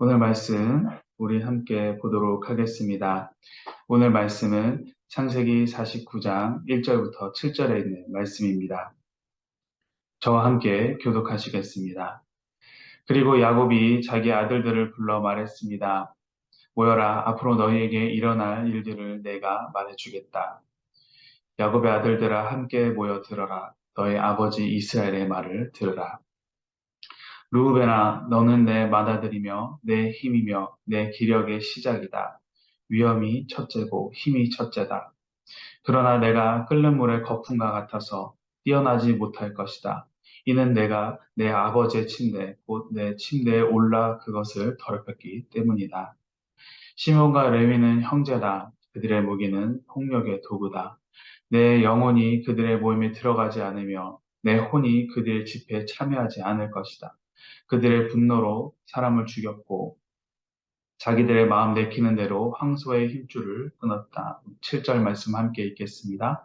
오늘 말씀 우리 함께 보도록 하겠습니다. 오늘 말씀은 창세기 49장 1절부터 7절에 있는 말씀입니다. 저와 함께 교독하시겠습니다. 그리고 야곱이 자기 아들들을 불러 말했습니다. 모여라 앞으로 너희에게 일어날 일들을 내가 말해주겠다. 야곱의 아들들아 함께 모여 들어라. 너희 아버지 이스라엘의 말을 들으라. 루우베나 너는 내 맏아들이며 내 힘이며 내 기력의 시작이다. 위험이 첫째고 힘이 첫째다. 그러나 내가 끓는 물의 거품과 같아서 뛰어나지 못할 것이다. 이는 내가 내 아버지의 침대, 곧 내 침대에 올라 그것을 더럽혔기 때문이다. 시몬과 레위는 형제다. 그들의 무기는 폭력의 도구다. 내 영혼이 그들의 모임에 들어가지 않으며 내 혼이 그들의 집회에 참여하지 않을 것이다. 그들의 분노로 사람을 죽였고 자기들의 마음 내키는 대로 황소의 힘줄을 끊었다. 7절 말씀 함께 읽겠습니다.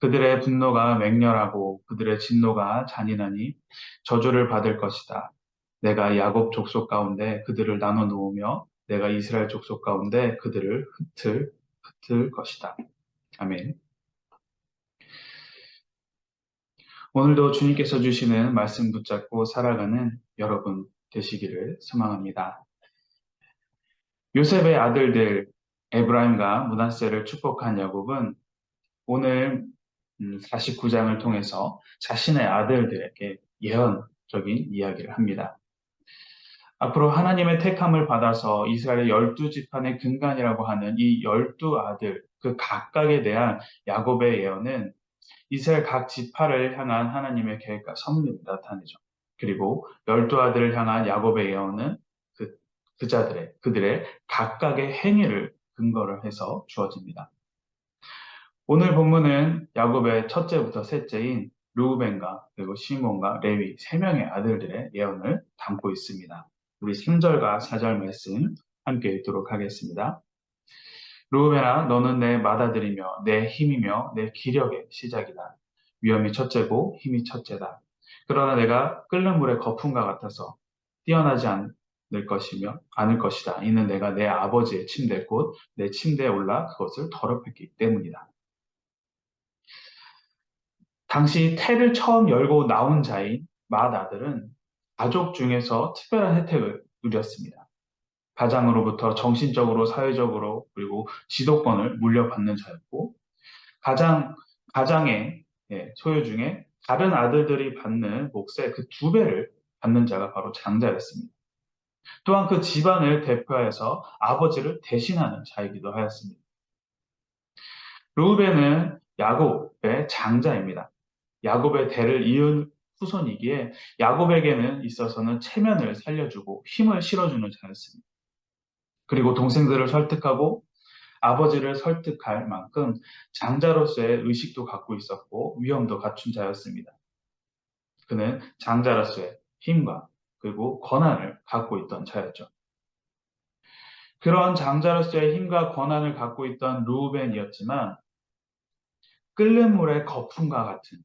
그들의 분노가 맹렬하고 그들의 진노가 잔인하니 저주를 받을 것이다. 내가 야곱 족속 가운데 그들을 나눠 놓으며 내가 이스라엘 족속 가운데 그들을 흩을 흩을 것이다. 아멘. 오늘도 주님께서 주시는 말씀 붙잡고 살아가는 여러분 되시기를 소망합니다. 요셉의 아들들 에브라임과 문하세를 축복한 야곱은 오늘 49장을 음, 통해서 자신의 아들들에게 예언적인 이야기를 합니다. 앞으로 하나님의 택함을 받아서 이스라엘의 열두 지판의 근간이라고 하는 이 열두 아들 그 각각에 대한 야곱의 예언은 이스라엘 각 지파를 향한 하나님의 계획과 섭리를 나타내죠. 그리고 열두 아들을 향한 야곱의 예언은 그, 그 자들의 그들의 각각의 행위를 근거를 해서 주어집니다. 오늘 본문은 야곱의 첫째부터 셋째인 루우벤과 그리고 시몬과 레위 세 명의 아들들의 예언을 담고 있습니다. 우리 3절과 4절 말씀 함께 읽도록 하겠습니다. 루우벤아 너는 내 맏아들이며 내 힘이며 내 기력의 시작이다. 위험이 첫째고 힘이 첫째다. 그러나 내가 끓는 물의 거품과 같아서 뛰어나지 않을 것이며 않을 것이다. 이는 내가 내 아버지의 침대 곧 내 침대에 올라 그것을 더럽혔기 때문이다. 당시 태를 처음 열고 나온 자인 맏아들은 가족 중에서 특별한 혜택을 누렸습니다. 가장으로부터 정신적으로, 사회적으로, 그리고 지도권을 물려받는 자였고, 가장, 가장의 예, 소유 중에 다른 아들들이 받는 몫의 그 두 배를 받는 자가 바로 장자였습니다. 또한 그 집안을 대표해서 아버지를 대신하는 자이기도 하였습니다. 루벤은 야곱의 장자입니다. 야곱의 대를 이은 후손이기에 야곱에게는 있어서는 체면을 살려주고 힘을 실어주는 자였습니다. 그리고 동생들을 설득하고 아버지를 설득할 만큼 장자로서의 의식도 갖고 있었고 위험도 갖춘 자였습니다. 그는 장자로서의 힘과 그리고 권한을 갖고 있던 자였죠. 그런 장자로서의 힘과 권한을 갖고 있던 루벤이었지만 끓는 물의 거품과 같은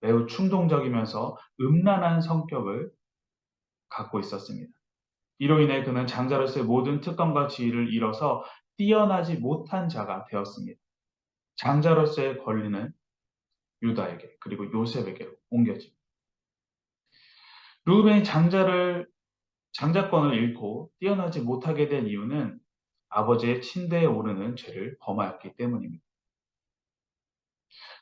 매우 충동적이면서 음란한 성격을 갖고 있었습니다. 이로 인해 그는 장자로서의 모든 특권과 지위를 잃어서 뛰어나지 못한 자가 되었습니다. 장자로서의 권리는 유다에게 그리고 요셉에게로 옮겨집니다. 루벤이 장자를 장자권을 잃고 뛰어나지 못하게 된 이유는 아버지의 침대에 오르는 죄를 범하였기 때문입니다.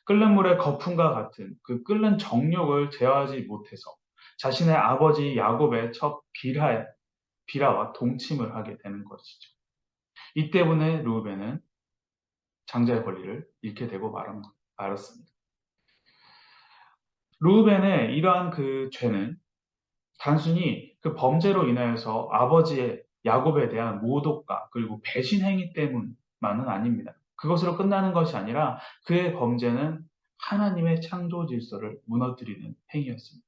끓는 물의 거품과 같은 그 끓는 정욕을 제어하지 못해서 자신의 아버지 야곱의 첫 비라, 비라와 동침을 하게 되는 것이죠. 이 때문에 루벤은 장자의 권리를 잃게 되고 말았습니다. 루벤의 이러한 그 죄는 단순히 그 범죄로 인하여서 아버지의 야곱에 대한 모독과 그리고 배신 행위 때문만은 아닙니다. 그것으로 끝나는 것이 아니라 그의 범죄는 하나님의 창조 질서를 무너뜨리는 행위였습니다.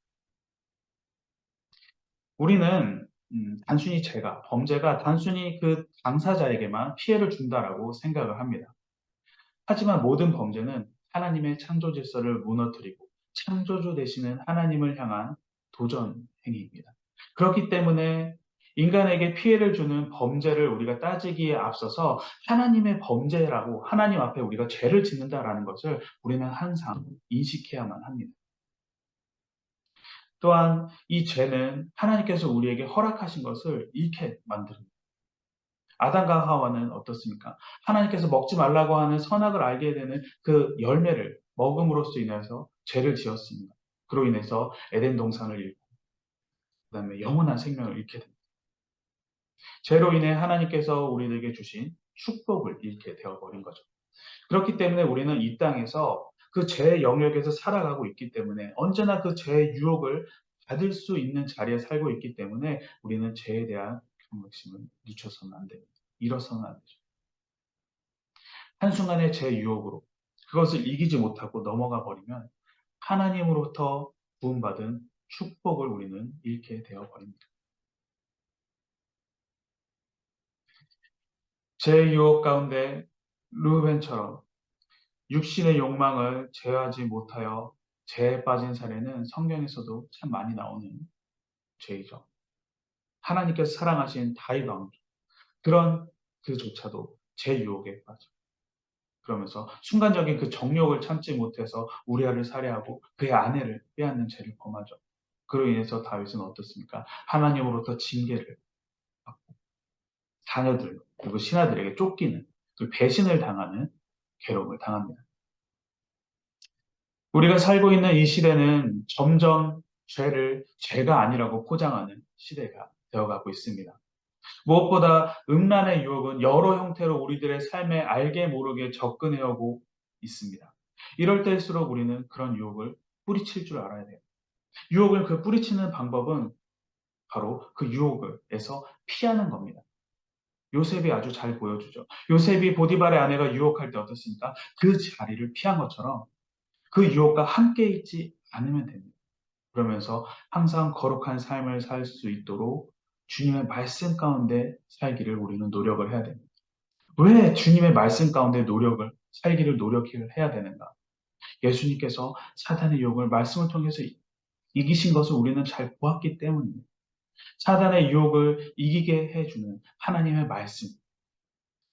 우리는 음, 단순히 죄가, 범죄가 단순히 그 당사자에게만 피해를 준다라고 생각을 합니다. 하지만 모든 범죄는 하나님의 창조 질서를 무너뜨리고 창조주 되시는 하나님을 향한 도전 행위입니다. 그렇기 때문에 인간에게 피해를 주는 범죄를 우리가 따지기에 앞서서 하나님의 범죄라고 하나님 앞에 우리가 죄를 짓는다라는 것을 우리는 항상 인식해야만 합니다. 또한 이 죄는 하나님께서 우리에게 허락하신 것을 잃게 만듭니다. 아담과 하와는 어떻습니까? 하나님께서 먹지 말라고 하는 선악을 알게 되는 그 열매를 먹음으로써 인해서 죄를 지었습니다. 그로 인해서 에덴 동산을 잃고 그 다음에 영원한 생명을 잃게 됩니다. 죄로 인해 하나님께서 우리에게 주신 축복을 잃게 되어버린 거죠. 그렇기 때문에 우리는 이 땅에서 그 죄의 영역에서 살아가고 있기 때문에 언제나 그 죄의 유혹을 받을 수 있는 자리에 살고 있기 때문에 우리는 죄에 대한 경각심을 늦춰서는 안 됩니다. 잃어서는 안 되죠. 한순간의 죄 유혹으로 그것을 이기지 못하고 넘어가 버리면 하나님으로부터 부음받은 축복을 우리는 잃게 되어 버립니다. 제 유혹 가운데 루벤처럼 육신의 욕망을 제어하지 못하여 죄에 빠진 사례는 성경에서도 참 많이 나오는 죄이죠. 하나님께서 사랑하신 다윗 왕 그런 그조차도 제 유혹에 빠져. 그러면서 순간적인 그 정욕을 참지 못해서 우리아를 살해하고 그의 아내를 빼앗는 죄를 범하죠. 그로 인해서 다윗은 어떻습니까? 하나님으로부터 징계를 받고 자녀들 그리고 신하들에게 쫓기는 그 배신을 당하는 괴로움을 당합니다. 우리가 살고 있는 이 시대는 점점 죄를 죄가 아니라고 포장하는 시대가 되어가고 있습니다. 무엇보다 음란의 유혹은 여러 형태로 우리들의 삶에 알게 모르게 접근해오고 있습니다. 이럴 때일수록 우리는 그런 유혹을 뿌리칠 줄 알아야 돼요. 유혹을 그 뿌리치는 방법은 바로 그 유혹을에서 피하는 겁니다. 요셉이 아주 잘 보여주죠. 요셉이 보디발의 아내가 유혹할 때 어떻습니까? 그 자리를 피한 것처럼 그 유혹과 함께 있지 않으면 됩니다. 그러면서 항상 거룩한 삶을 살 수 있도록 주님의 말씀 가운데 살기를 우리는 노력을 해야 됩니다. 왜 주님의 말씀 가운데 노력을, 살기를 노력해야 되는가? 예수님께서 사탄의 유혹을 말씀을 통해서 이기신 것을 우리는 잘 보았기 때문입니다. 사단의 유혹을 이기게 해주는 하나님의 말씀.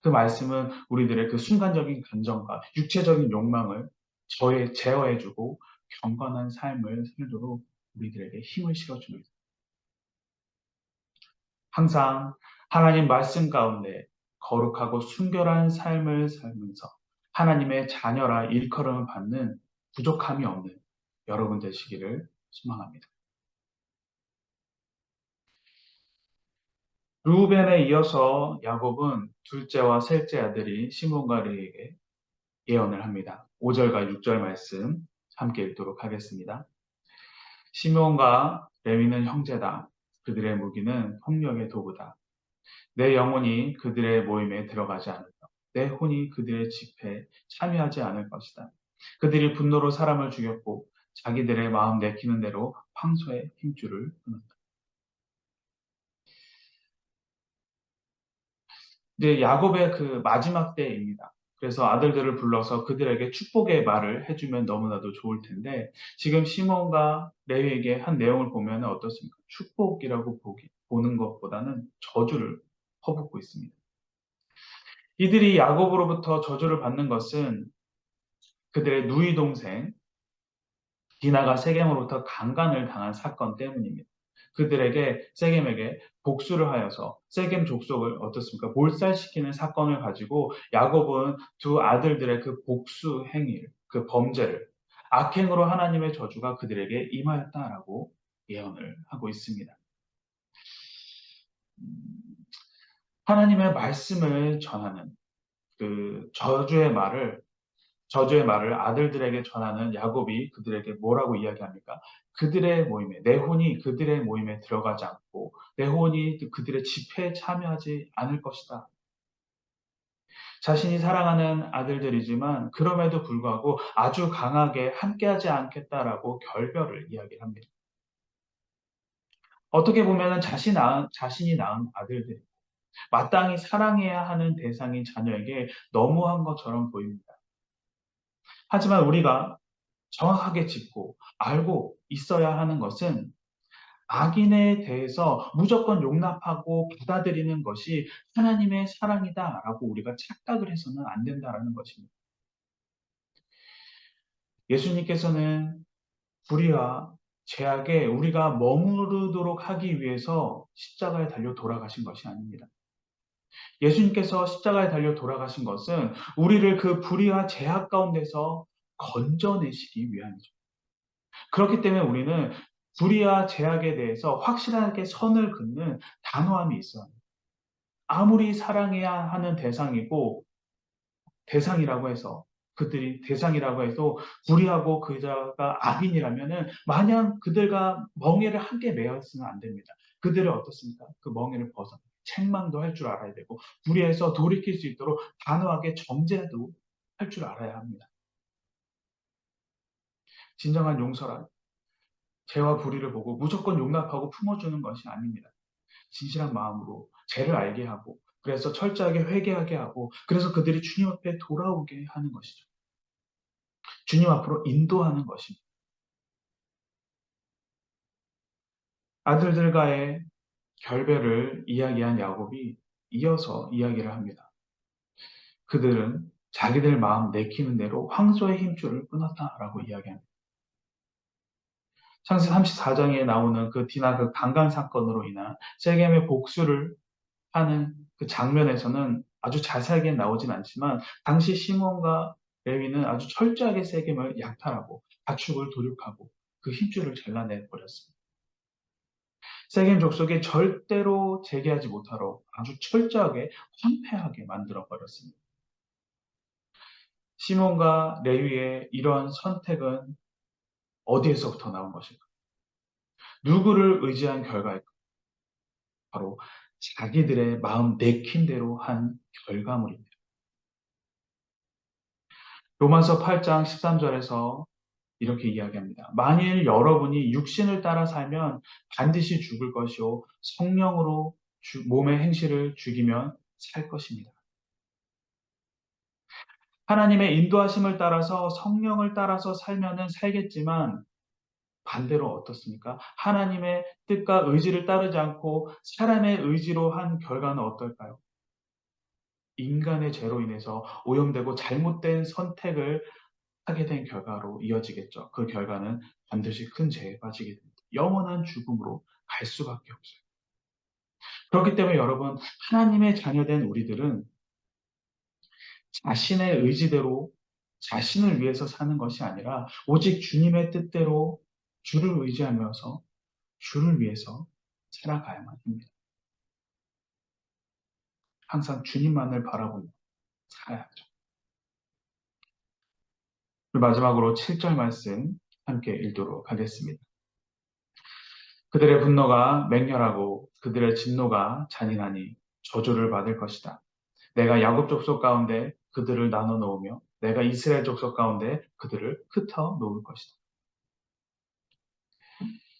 그 말씀은 우리들의 그 순간적인 감정과 육체적인 욕망을 저에 제어해주고 경건한 삶을 살도록 우리들에게 힘을 실어줍니다. 항상 하나님 말씀 가운데 거룩하고 순결한 삶을 살면서 하나님의 자녀라 일컬음을 받는 부족함이 없는 여러분 되시기를 소망합니다. 루벤에 이어서 야곱은 둘째와 셋째 아들이 시몬과 레에게 예언을 합니다. 5절과 6절 말씀 함께 읽도록 하겠습니다. 시몬과 레위는 형제다. 그들의 무기는 폭력의 도구다. 내 영혼이 그들의 모임에 들어가지 않을까. 내 혼이 그들의 집회에 참여하지 않을 것이다. 그들이 분노로 사람을 죽였고 자기들의 마음 내키는 대로 황소의 힘줄을 끊었다. 이제 야곱의 그 마지막 때입니다. 그래서 아들들을 불러서 그들에게 축복의 말을 해주면 너무나도 좋을 텐데 지금 시몬과 레위에게 한 내용을 보면 어떻습니까? 축복이라고 보기, 보는 것보다는 저주를 퍼붓고 있습니다. 이들이 야곱으로부터 저주를 받는 것은 그들의 누이 동생 디나가 세겜으로부터 강간을 당한 사건 때문입니다. 그들에게 세겜에게 복수를 하여서 세겜 족속을 어떻습니까? 몰살시키는 사건을 가지고 야곱은 두 아들들의 그 복수 행위를 그 범죄를 악행으로 하나님의 저주가 그들에게 임하였다라고 예언을 하고 있습니다. 음, 하나님의 말씀을 전하는 그 저주의 말을 저주의 말을 아들들에게 전하는 야곱이 그들에게 뭐라고 이야기합니까? 그들의 모임에, 내 혼이 그들의 모임에 들어가지 않고, 내 혼이 그들의 집회에 참여하지 않을 것이다. 자신이 사랑하는 아들들이지만, 그럼에도 불구하고 아주 강하게 함께하지 않겠다라고 결별을 이야기합니다. 어떻게 보면 자신 낳은, 자신이 낳은 아들들, 마땅히 사랑해야 하는 대상인 자녀에게 너무한 것처럼 보입니다. 하지만 우리가 정확하게 짚고 알고 있어야 하는 것은 악인에 대해서 무조건 용납하고 받아들이는 것이 하나님의 사랑이다라고 우리가 착각을 해서는 안 된다라는 것입니다. 예수님께서는 불의와 죄악에 우리가 머무르도록 하기 위해서 십자가에 달려 돌아가신 것이 아닙니다. 예수님께서 십자가에 달려 돌아가신 것은 우리를 그 불의와 죄악 가운데서 건져내시기 위함이죠. 그렇기 때문에 우리는 불의와 죄악에 대해서 확실하게 선을 긋는 단호함이 있어요. 아무리 사랑해야 하는 대상이고 대상이라고 해서 그들이 대상이라고 해도 불의하고 그자가 악인이라면은 마냥 그들과 멍해를 함께 매었으면 안 됩니다. 그들은 어떻습니까? 그 멍해를 벗어 책망도 할 줄 알아야 되고 불의해서 돌이킬 수 있도록 단호하게 정죄도 할 줄 알아야 합니다. 진정한 용서란 죄와 불의를 보고 무조건 용납하고 품어주는 것이 아닙니다. 진실한 마음으로 죄를 알게 하고 그래서 철저하게 회개하게 하고 그래서 그들이 주님 앞에 돌아오게 하는 것이죠. 주님 앞으로 인도하는 것입니다. 아들들과의 결별을 이야기한 야곱이 이어서 이야기를 합니다. 그들은 자기들 마음 내키는 대로 황소의 힘줄을 끊었다라고 이야기합니다. 창세 34장에 나오는 그 디나 그 강간 사건으로 인한 세겜의 복수를 하는 그 장면에서는 아주 자세하게 나오진 않지만 당시 시몬과 레위는 아주 철저하게 세겜을 약탈하고 가축을 도륙하고 그 힘줄을 잘라내 버렸습니다. 세겜 족속이 절대로 재개하지 못하도록 아주 철저하게 황폐하게 만들어 버렸습니다. 시몬과 레위의 이런 선택은 어디에서부터 나온 것일까? 누구를 의지한 결과일까? 바로 자기들의 마음 내킨 대로 한 결과물입니다. 로마서 8장 13절에서 이렇게 이야기합니다. 만일 여러분이 육신을 따라 살면 반드시 죽을 것이요 성령으로 주, 몸의 행실을 죽이면 살 것입니다. 하나님의 인도하심을 따라서 성령을 따라서 살면은 살겠지만 반대로 어떻습니까? 하나님의 뜻과 의지를 따르지 않고 사람의 의지로 한 결과는 어떨까요? 인간의 죄로 인해서 오염되고 잘못된 선택을 하게 된 결과로 이어지겠죠. 그 결과는 반드시 큰 죄에 빠지게 됩니다. 영원한 죽음으로 갈 수밖에 없어요. 그렇기 때문에 여러분, 하나님의 자녀된 우리들은 자신의 의지대로 자신을 위해서 사는 것이 아니라 오직 주님의 뜻대로 주를 의지하면서 주를 위해서 살아가야만 합니다. 항상 주님만을 바라보며 살아야죠. 마지막으로 7절 말씀 함께 읽도록 하겠습니다. 그들의 분노가 맹렬하고 그들의 진노가 잔인하니 저주를 받을 것이다. 내가 야곱 족속 가운데 그들을 나눠 놓으며 내가 이스라엘 족속 가운데 그들을 흩어 놓을 것이다.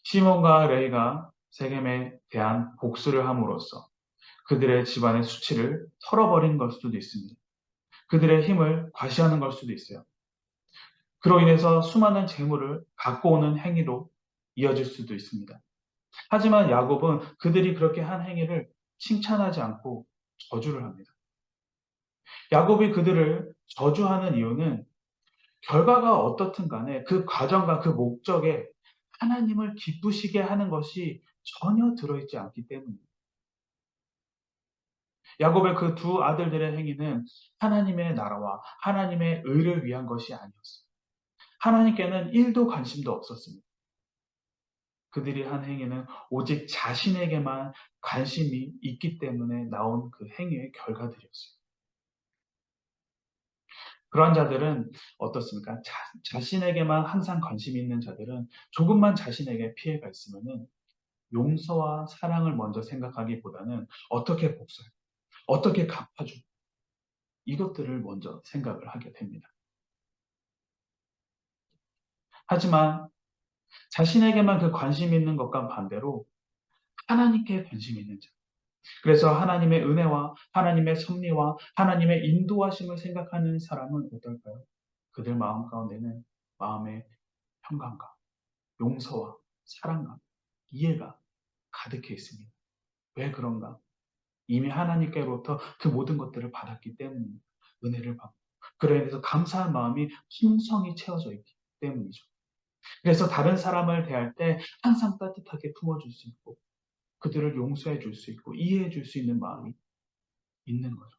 시몬과 레이가 세겜에 대한 복수를 함으로써 그들의 집안의 수치를 털어버린 걸 수도 있습니다. 그들의 힘을 과시하는 걸 수도 있어요. 그로 인해서 수많은 재물을 갖고 오는 행위로 이어질 수도 있습니다. 하지만 야곱은 그들이 그렇게 한 행위를 칭찬하지 않고 저주를 합니다. 야곱이 그들을 저주하는 이유는 결과가 어떻든 간에 그 과정과 그 목적에 하나님을 기쁘시게 하는 것이 전혀 들어있지 않기 때문입니다. 야곱의 그 두 아들들의 행위는 하나님의 나라와 하나님의 의를 위한 것이 아니었습니다. 하나님께는 1도 관심도 없었습니다. 그들이 한 행위는 오직 자신에게만 관심이 있기 때문에 나온 그 행위의 결과들이었어요. 그러한 자들은 어떻습니까? 자, 신에게만 항상 관심이 있는 자들은 조금만 자신에게 피해가 있으면은 용서와 사랑을 먼저 생각하기보다는 어떻게 복수할, 어떻게 갚아주 이것들을 먼저 생각을 하게 됩니다. 하지만 자신에게만 그 관심 있는 것과 반대로 하나님께 관심 있는 자, 그래서 하나님의 은혜와 하나님의 섭리와 하나님의 인도하심을 생각하는 사람은 어떨까요? 그들 마음 가운데는 마음의 평강과 용서와 사랑과 이해가 가득해 있습니다. 왜 그런가? 이미 하나님께로부터 그 모든 것들을 받았기 때문입니다. 은혜를 받고. 그래 인해서 감사한 마음이 풍성히 채워져 있기 때문이죠. 그래서 다른 사람을 대할 때 항상 따뜻하게 품어줄 수 있고, 그들을 용서해 줄 수 있고, 이해해 줄 수 있는 마음이 있는 거죠.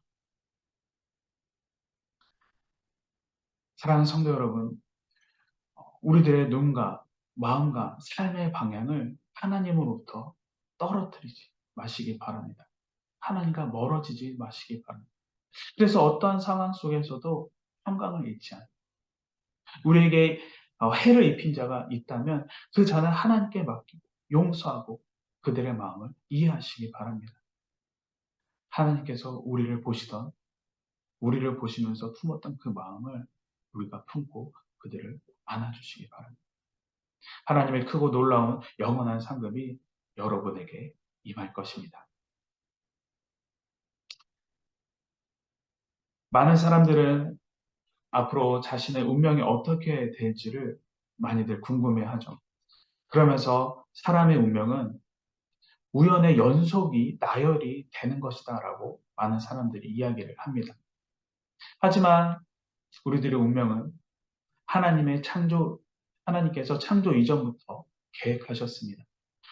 사랑하는 성도 여러분, 우리들의 눈과 마음과 삶의 방향을 하나님으로부터 떨어뜨리지 마시기 바랍니다. 하나님과 멀어지지 마시기 바랍니다. 그래서 어떠한 상황 속에서도 평강을 잃지 않아요. 우리에게 어, 해를 입힌 자가 있다면 그 자는 하나님께 맡기고 용서하고 그들의 마음을 이해하시기 바랍니다. 하나님께서 우리를 보시던 우리를 보시면서 품었던 그 마음을 우리가 품고 그들을 안아주시기 바랍니다. 하나님의 크고 놀라운 영원한 상급이 여러분에게 임할 것입니다. 많은 사람들은 앞으로 자신의 운명이 어떻게 될지를 많이들 궁금해하죠. 그러면서 사람의 운명은 우연의 연속이 나열이 되는 것이다라고 많은 사람들이 이야기를 합니다. 하지만 우리들의 운명은 하나님의 창조, 하나님께서 창조 이전부터 계획하셨습니다.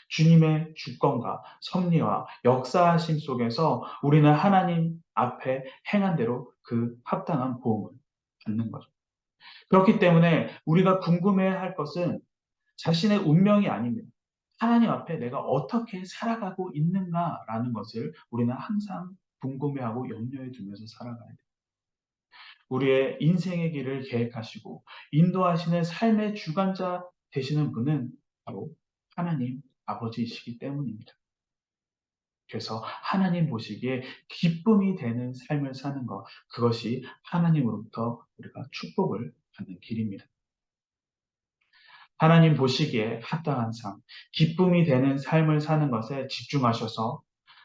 주님의 주권과 섭리와 역사하심 속에서 우리는 하나님 앞에 행한 대로 그 합당한 보험을 받는 거죠. 그렇기 때문에 우리가 궁금해야 할 것은 자신의 운명이 아닙니다. 하나님 앞에 내가 어떻게 살아가고 있는가라는 것을 우리는 항상 궁금해하고 염려해 두면서 살아가야 돼요. 우리의 인생의 길을 계획하시고 인도하시는 삶의 주관자 되시는 분은 바로 하나님 아버지이시기 때문입니다. 그래서 하나님 보시기에 기쁨이 되는 삶을 사는 것, 그것이 하나님으로부터 우리가 축복을 받는 길입니다. 하나님 보시기에 합당한 삶, 기쁨이 되는 삶을 사는 것에 집중하셔서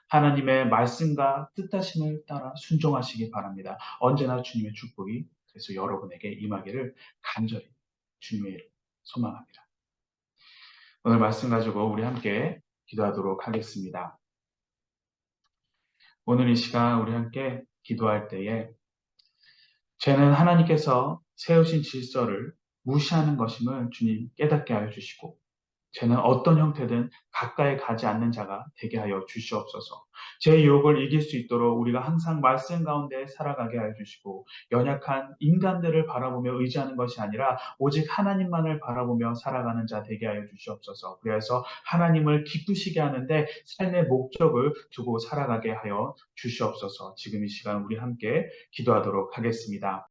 하나님의 말씀과 뜻하심을 따라 순종하시기 바랍니다. 언제나 주님의 축복이 그래서 여러분에게 임하기를 간절히 주님의 소망합니다. 오늘 말씀 가지고 우리 함께 기도하도록 하겠습니다. 오늘 이 시간 우리 함께 기도할 때에 죄는 하나님께서 세우신 질서를 무시하는 것임을 주님 깨닫게 하여 주시고 죄는 어떤 형태든 가까이 가지 않는 자가 되게 하여 주시옵소서. 제 유혹을 이길 수 있도록 우리가 항상 말씀 가운데 살아가게 하여 주시고 연약한 인간들을 바라보며 의지하는 것이 아니라 오직 하나님만을 바라보며 살아가는 자 되게 하여 주시옵소서. 그래서 하나님을 기쁘시게 하는데 삶의 목적을 두고 살아가게 하여 주시옵소서. 지금 이 시간 우리 함께 기도하도록 하겠습니다.